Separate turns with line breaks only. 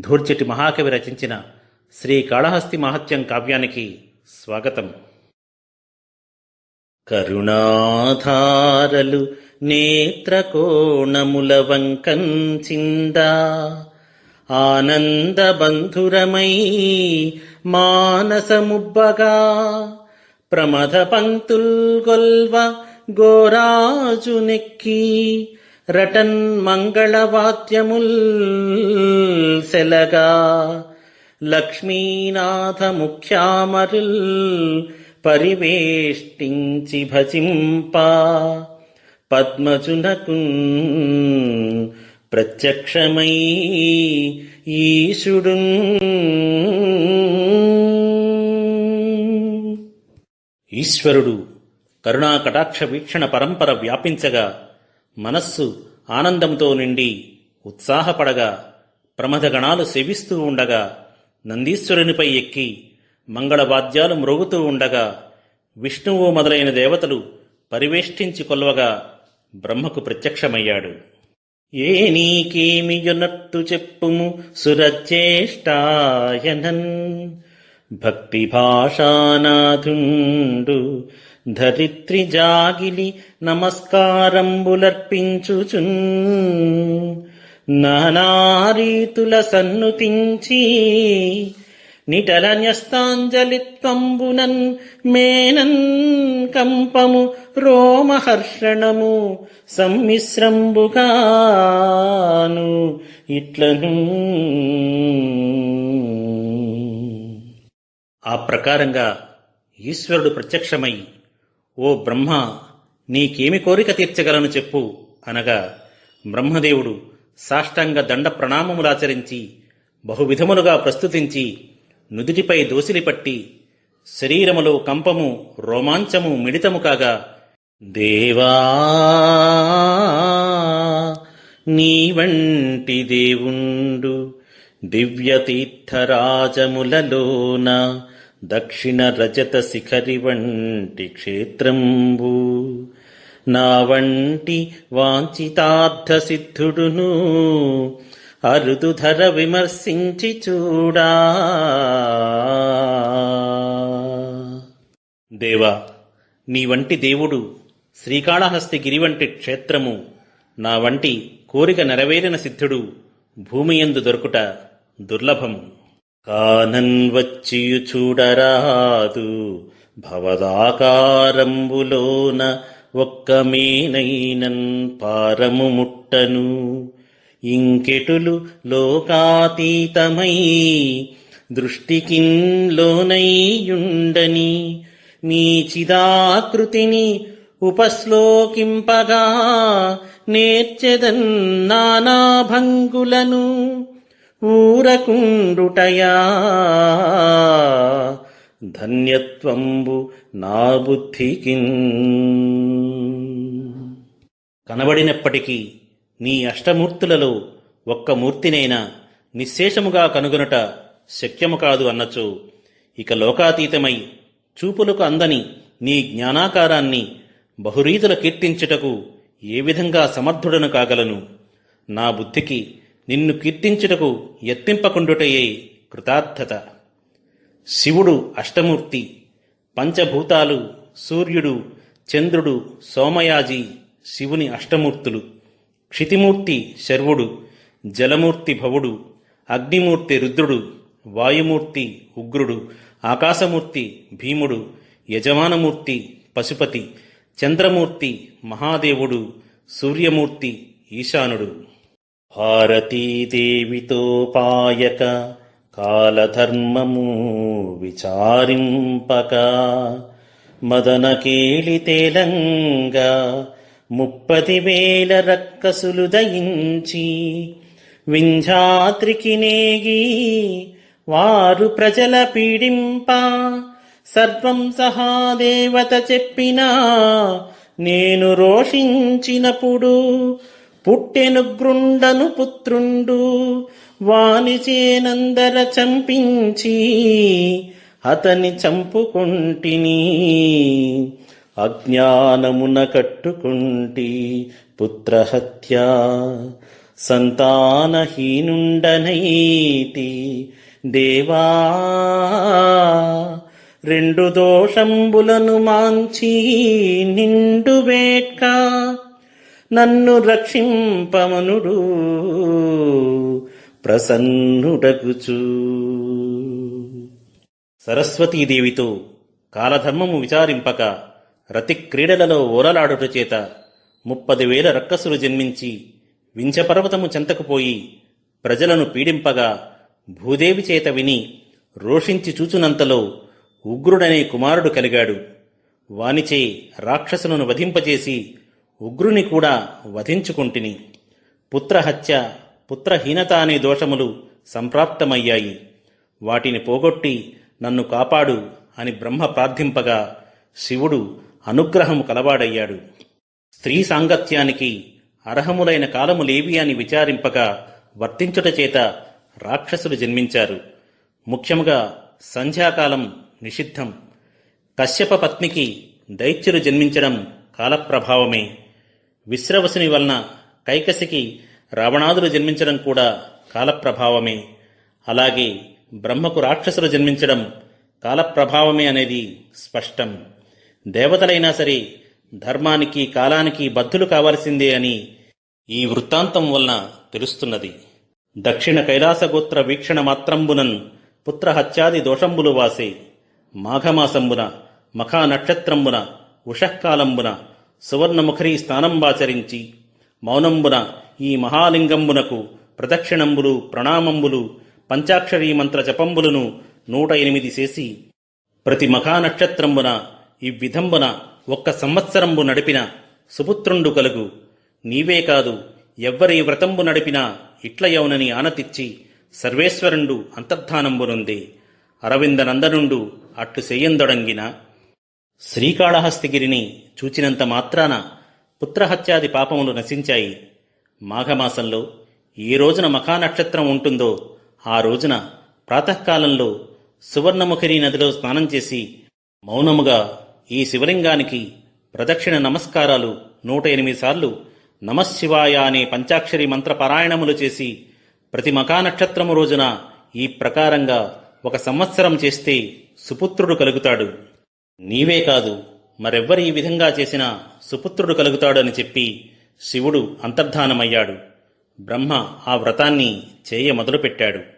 ధూర్చటి మహాకవి రచించిన శ్రీ కాళహస్తి మహత్యం కావ్యానికి స్వాగతం. కరుణాధారలు నేత్రకోణముల వంకంచిందా ఆనందబంధురమై మానసముబ్బగా ప్రమథ పంక్తుల్ గొల్వ గోరాజు నెక్కి రటన్ మంగళవాద్యముల్ సెలగా లక్ష్మీనాథ ముఖ్యామరుల్ పరివేష్టించి భజింప పద్మజునకు ప్రత్యక్షమై ఈశుడు ఈశ్వరుడు కరుణాకటాక్ష వీక్షణ పరంపర వ్యాపించగా మనస్సు ఆనందంతో నిండి ఉత్సాహపడగా ప్రమదగణాలు సేవిస్తూ ఉండగా నందీశ్వరునిపై ఎక్కి మంగళవాద్యాలు మ్రోగుతూ ఉండగా విష్ణువు మొదలైన దేవతలు పరివేష్టించి కొల్వగా బ్రహ్మకు ప్రత్యక్షమయ్యాడు. ఏ నీకేమియునట్టు చెప్పుము సురచేష్టాయనన్ భక్తి భాషానాథుండు ధరిత్రి జాగిలి నమస్కారంబులర్పించుచున్. నానారీతుల సన్నుతించి నిటల న్యస్తాంజలిత్వంబునన్ మేనన్ కంపము రోమహర్షణము సమ్మిశ్రంబుగాను ఇట్లను. ఆ ప్రకారంగా ఈశ్వరుడు ప్రత్యక్షమై ఓ బ్రహ్మ నీకేమి కోరిక తీర్చగలను చెప్పు అనగా బ్రహ్మదేవుడు సాష్టాంగ దండ ప్రణామములాచరించి బహువిధములుగా ప్రస్తుతించి నుదుటిపై దోసిలి పట్టి శరీరములో కంపము రోమాంచము మిడితము కాగా దేవా నీ వంటి దేవుండు దివ్యతీర్థరాజములలోన దక్షిణ రజత శిఖరి వంటి క్షేత్రంబు. నా వంటి వాంఛితార్థ సిద్ధుడును అరుదుధర విమర్శించి చూడా. దేవా నీ వంటి దేవుడు శ్రీకాళహస్తి గిరి వంటి క్షేత్రము నా వంటి కోరిక నెరవేరిన సిద్ధుడు భూమియందు దొరుకుట దుర్లభము. కానన్ వచ్చియు చూడరాదు భవదాకారంబులోన ఒక్క మేనైనన్ పారము ముట్టను ఇంకెటులు లోకాతీతమై దృష్టికిన్ లోనైయుండని నీ చిదాకృతిని ఉపశ్లోకింపగా నేర్చెదన్ నానాభంగులను. ఊరకుండుటయా? ధన్యత్వంబు నా బుద్ధికి కనబడినప్పటికీ నీ అష్టమూర్తులలో ఒక్క మూర్తినైనా నిశ్శేషముగా కనుగొనుట శక్యము కాదు అన్నచో. ఇక లోకాతీతమై చూపులకు అందని నీ జ్ఞానాకారాన్ని బహురీతుల కీర్తించుటకు ఏ విధంగా సమర్థుడను కాగలను? నా బుద్ధికి నిన్ను కీర్తించుటకు ఎత్తింపకుండుటయే కృతార్థత. శివుడు అష్టమూర్తి పంచభూతాలు సూర్యుడు చంద్రుడు సోమయాజి శివుని అష్టమూర్తులు. క్షితిమూర్తి శర్వుడు జలమూర్తి భవుడు అగ్నిమూర్తి రుద్రుడు వాయుమూర్తి ఉగ్రుడు ఆకాశమూర్తి భీముడు యజమానమూర్తి పశుపతి చంద్రమూర్తి మహాదేవుడు సూర్యమూర్తి ఈశానుడు. భారతీదేవితో పాయక కాలధర్మము విచారింపక. మదన కేళితేలంగా ముప్పది వేల రక్కసులు దయించి వింధ్యాత్రికి నేగి వారు ప్రజల పీడింప. సర్వం సహా దేవత చెప్పినా నేను రోషించినప్పుడు పుట్టెను పుత్రుండు వానిచేనందర చంపించి అతని చంపుకుంటిని అజ్ఞానమున కట్టుకుంటి పుత్రహత్య. సంతానహీనుండనైతి దేవా రెండు దోషంబులను మాంచి నిండు వేట్కా నన్ను రక్షింపమనుడు. ప్రసన్నుడగుచూ. సరస్వతీదేవితో కాలధర్మము విచారింపక రతి క్రీడలలో ఓలలాడుట చేత ముప్పది వేల రక్కసులు జన్మించి వింఛపర్వతము చెంతకుపోయి ప్రజలను పీడింపగా భూదేవి చేత విని రోషించి చూచునంతలో ఉగ్రుడనే కుమారుడు కలిగాడు. వానిచే రాక్షసులను వధింపజేసి ఉగ్రుని కూడా వధించుకుంటిని. పుత్రహత్య పుత్రహీనత అనే దోషములు సంప్రాప్తమయ్యాయి. వాటిని పోగొట్టి నన్ను కాపాడు అని బ్రహ్మ ప్రార్థింపగా శివుడు అనుగ్రహము కలవాడయ్యాడు. స్త్రీ సాంగత్యానికి అర్హములైన కాలములేవి అని విచారింపగా వర్తించుట చేత రాక్షసులు జన్మించారు. ముఖ్యముగా సంధ్యాకాలం నిషిద్ధం. కశ్యప పత్నికి దైత్యులు జన్మించడం కాలప్రభావమే. విశ్రవసుని వలన కైకసికి రావణాదులు జన్మించడం కూడా కాలప్రభావమే. అలాగే బ్రహ్మకు రాక్షసులు జన్మించడం కాలప్రభావమే అనేది స్పష్టం. దేవతలైనా సరే ధర్మానికి కాలానికి బద్ధులు కావలసిందే అని ఈ వృత్తాంతం వలన తెలుస్తున్నది. దక్షిణ కైలాసగోత్ర వీక్షణ మాత్రంబునన్ పుత్రహత్యాది దోషంబులు వాసే. మాఘమాసంబున మఖానక్షత్రంబున ఉషఃకాలంబున సువర్ణముఖరి స్థానంబాచరించి మౌనంబున ఈ మహాలింగంబునకు ప్రదక్షిణంబులు ప్రణామంబులు పంచాక్షరీ మంత్ర జపంబులను నూట ఎనిమిది చేసి ప్రతి మఖానక్షత్రంబున ఈ విధంబున ఒక్క సంవత్సరంబు నడిపిన సుపుత్రుండు కలుగు. నీవే కాదు ఎవ్వరి వ్రతంబు నడిపినా ఇట్లయౌనని ఆనతిచ్చి సర్వేశ్వరుండు అంతర్ధానంబునుంది. అరవింద నందనుండు అట్టు చెయ్యందొడంగిన శ్రీకాళహస్తిగిరిని చూచినంత మాత్రాన పుత్రహత్యాది పాపములు నశించాయి. మాఘమాసంలో ఏ రోజున మఖానక్షత్రం ఉంటుందో ఆ రోజున ప్రాతకాలంలో సువర్ణముఖరి నదిలో స్నానం చేసి మౌనముగా ఈ శివలింగానికి ప్రదక్షిణ నమస్కారాలు నూట ఎనిమిది సార్లు నమశివాయ అనే పంచాక్షరి మంత్ర పారాయణములు చేసి ప్రతి మఖానక్షత్రము రోజున ఈ ప్రకారంగా ఒక సంవత్సరం చేస్తే సుపుత్రుడు కలుగుతాడు. నీవే కాదు మరెవ్వరు ఈ విధంగా చేసినా సుపుత్రుడు కలుగుతాడని చెప్పి శివుడు అంతర్ధానమయ్యాడు. బ్రహ్మ ఆ వ్రతాన్ని చేయ మొదలుపెట్టాడు.